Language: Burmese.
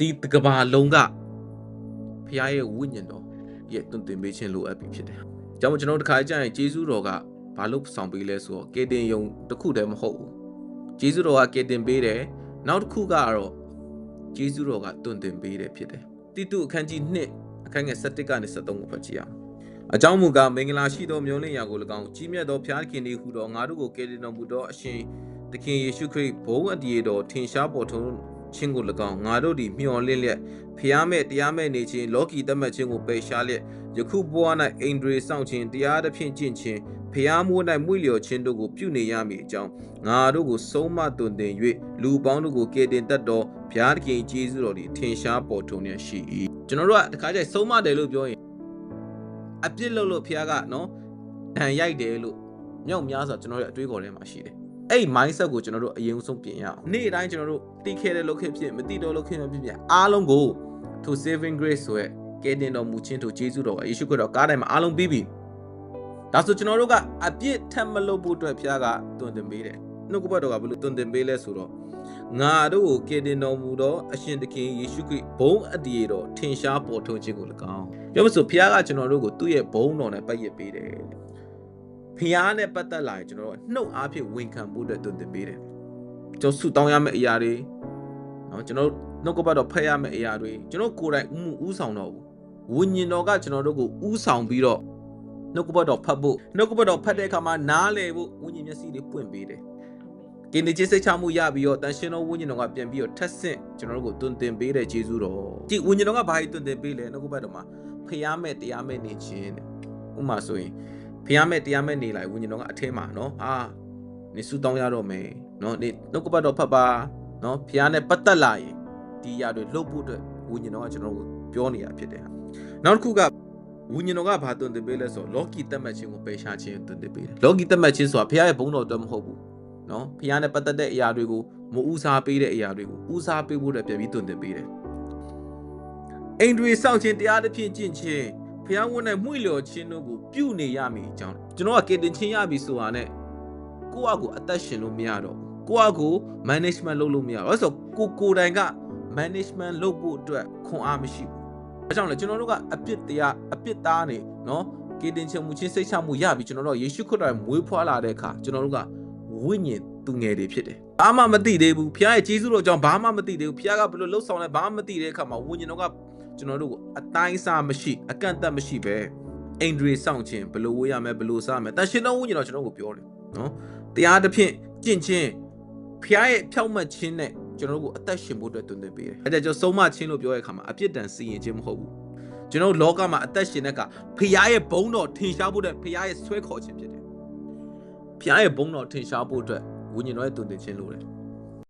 ဒီတကဘာလုံးကဖခင်ရဲ့ဝိညာဉ်တော်ရဲ့တွင်တင်ပေးခြင်းလိုအပ်ပြီဖြစ်တယ်။ကြောင့်မို့ကျွန်တော်တို့တစ်ခါကြာရင်ဂျေဇုတော်ကဘာလို့ဆောင်ပေးလဲဆိုတော့ကေတင်ယုံတစ်ခုတည်းမဟုတ်ဘူး။ဂျေဇုတော်ကကေတင်ပေးတယ်။နောက်တစ်ခုကတော့ဂျေဇုတော်ကတွင်တင်ပေးတယ်ဖြစ်တယ်။တိတုအခန်းကြီး1အခန်းငယ်7ကနေ73ကိုဖတ်ကြည့်အောင်။အကြောင်းမူကားမင်္ဂလာရှိသောမျိုးလင့်ရာကို၎င်းကြီးမြတ်သောဖျားခင်သည်ဟူသောငါတို့ကိုကယ်တင်တော်မူသောအရှင်သခင်ယေရှုခရစ်ဘုန်းအတ္တရေတော်ထင်ရှားပေါ်ထွန်း ခြင်းကို၎င်းငါတို့သည်မျှော်လင့်လျက်ဖျားမဲ့တရားမဲ့နေခြင်းလောကီတတ်မှတ်ခြင်းကိုပယ်ရှားလျက်ယခုဘဝ၌အိန္ဒြေစောင့်ခြင်းတရားသဖြင့်ကျင့်ခြင်းဖျားမိုး၌မွေ့လျော်ခြင်းတို့ကိုပြုနေရမည်အကြောင်းငါတို့ကိုဆုံးမတွင်တင်၍လူပေါင်းတို့ကိုကယ်တင်တတ်သောဘုရားသခင်ကျေးဇူးတော်သည်ထင်ရှားပေါ်ထွန်းလျက်ရှိ၏ကျွန်တော်တို့ကတခါကျရင်ဆုံးမတယ်လို့ပြောရင်အပြစ်လုပ်လို့ဖျားကနော်ဒဏ်ရိုက်တယ်လို့မြောက်များစွာကျွန်တော်တို့အတွေးခေါ်ထဲမှာရှိတယ် အဲ့ mindset ကိုကျွန်တော်တို့အရင်ဆုံးပြင်ရအောင်နေ့တိုင်းကျွန်တော်တို့တိခဲ့တဲ့လုပ်ခဲ့ဖြစ်မတိတော့လုပ်ခဲ့ဖြစ်ဖြစ်အားလုံးကိုထို saving grace ဆိုရဲကယ်တင်တော်မူခြင်းထိုယေရှုတော်ကယေရှုခရစ်တော်ကားတိုင်းမှာအားလုံးပြီးပြီဒါဆိုကျွန်တော်တို့ကအပြစ်ထပ်မလုပ်ဖို့အတွက်ဖျားကတွင်တင်ပေးတယ်နှုတ်ကပတ်တော်ကဘယ်လိုတွင်တင်ပေးလဲဆိုတော့ငါတို့ကိုကယ်တင်တော်မူသောအရှင်သခင်ယေရှုခရစ်ဘုန်းအတ္တရေတော်ထင်ရှားပေါ်ထွန်းခြင်းကို၎င်းပြောမဆိုဖျားကကျွန်တော်တို့ကိုသူ့ရဲ့ဘုန်းတော်နဲ့ပတ်ရစ်ပေးတယ် ဖျားနဲ့ပတ်သက်လာရင်ကျွန်တော်တို့နှုတ်အားဖြင့်ဝန်ခံဖို့အတွက်တွင်တင်ပေးတယ်ကျွန်တော်ဆုတောင်းရမယ့်အရာတွေနော်ကျွန်တော်နှုတ်ကပတ်တော်ဖတ်ရမယ့်အရာတွေကျွန်တော်ကိုယ်တိုင်ဥမှုဥဆောင်တော့ဘူးဝိညာဉ်တော်ကကျွန်တော်တို့ကိုဥဆောင်ပြီးတော့နှုတ်ကပတ်တော်ဖတ်ဖို့နှုတ်ကပတ်တော်ဖတ်တဲ့အခါမှာနားလည်ဖို့ဝိညာဉ်မျက်စိတွေပွင့်ပေးတယ်ကင်းဒီချစ်စိတ်ချမှုရပြီးတော့တန်ရှင်တော်ဝိညာဉ်တော်ကပြန်ပြီးတော့ထက်ဆင့်ကျွန်တော်တို့ကိုတွင်တင်ပေးတဲ့ဂျေဇုတော်ဒီဝိညာဉ်တော်ကဘာကြီးတွင်တင်ပေးလဲနှုတ်ကပတ်တော်မှာဖျားမဲ့တရားမဲ့နေခြင်းတဲ့ဥပမာဆိုရင် ဖျားမဲ့တရားမဲ့နေလိုက်ဝိညာဉ်တော်ကအထဲမှာနော်အာနေစုတောင်းရတော့မယ်နော်နေနှုတ်ကပတ်တော်ဖတ်ပါနော်ဖျားနဲ့ပတ်သက်လာရင်ဒီအရာတွေလှုပ်ဖို့အတွက်ဝိညာဉ်တော်ကကျွန်တော်တို့ပြောနေတာဖြစ်တယ်နောက်တစ်ခုကဝိညာဉ်တော်ကဘာတွင်တင်ပေးလဲဆိုတော့လောကီတတ်မှတ်ခြင်းကိုပယ်ရှားခြင်းတွင်တင်ပေးတယ်လောကီတတ်မှတ်ခြင်းဆိုတာဖျားရဲ့ဘုန်းတော်အတွက်မဟုတ်ဘူးနော်ဖျားနဲ့ပတ်သက်တဲ့အရာတွေကိုမဦးစားပေးတဲ့အရာတွေကိုဦးစားပေးဖို့အတွက်ပြန်ပြီးတွင်တင်ပေးတယ်အိန္ဒြေစောင့်ခြင်းတရားသဖြင့်ကျင့်ခြင်း ဖျားဝန်နဲ့မှု့လျော်ခြင်းတို့ကိုပြုနေရမည်အကြောင်းကျွန်တော်ကကေတင်ချင်းရပြီဆိုတာနဲ့ကိုယ့်အကူအသက်ရှင်လို့မရတော့ဘူးကိုယ့်အကူ management လုပ်လို့မရတော့ဆိုကိုကိုယ်တိုင်က management လုပ်ဖို့အတွက်ခွန်အားမရှိဘူး။အဲကြောင့်လေကျွန်တော်တို့ကအပြစ်တရားအပြစ်သားနေနော်ကေတင်ချင်မှုချင်းစိတ်ချမှုရပြီကျွန်တော်တို့ယေရှုခရစ်တော်မွေးဖွားလာတဲ့အခါကျွန်တော်တို့ကဝိညာဉ်သူငယ်တွေဖြစ်တယ်။ဘာမှမသိသေးဘူး။ဖခင်ရဲ့ကြီးစုတော်ကြောင့်ဘာမှမသိသေးဘူး။ဖခင်ကဘယ်လိုလှုပ်ဆောင်လဲဘာမှမသိတဲ့အခါမှာဝိညာဉ်တော်က ကျွန်တော်တို့ကိုအတိုင်းစားမရှိအကန့်အသတ်မရှိပဲအိန္ဒြေစောင့်ခြင်းဘယ်လိုဝေးရမလဲဘယ်လိုစားမလဲတန်ရှင်တော်ဝိညာဉ်တော်ကျွန်တော်ကိုပြောတယ်နော်။တရားတစ်ဖြင့်ကျင့်ခြင်းဖခင်ရဲ့ဖြောက်မှတ်ခြင်းနဲ့ကျွန်တော်တို့ကိုအသက်ရှင်ဖို့အတွက်တွင်တင်ပေးတယ်။အဲဒါကြောင့်ဆုံးမခြင်းလို့ပြောတဲ့အခါမှာအပြစ်ဒဏ်စီရင်ခြင်းမဟုတ်ဘူး။ကျွန်တော်တို့လောကမှာအသက်ရှင်တဲ့အခါဖခင်ရဲ့ဘုန်းတော်ထင်ရှားဖို့အတွက်ဖခင်ရဲ့ဆွဲခေါ်ခြင်းဖြစ်တယ်။ဖခင်ရဲ့ဘုန်းတော်ထင်ရှားဖို့အတွက်ဝိညာဉ်တော်ရဲ့တွင်တင်ခြင်းလိုတယ်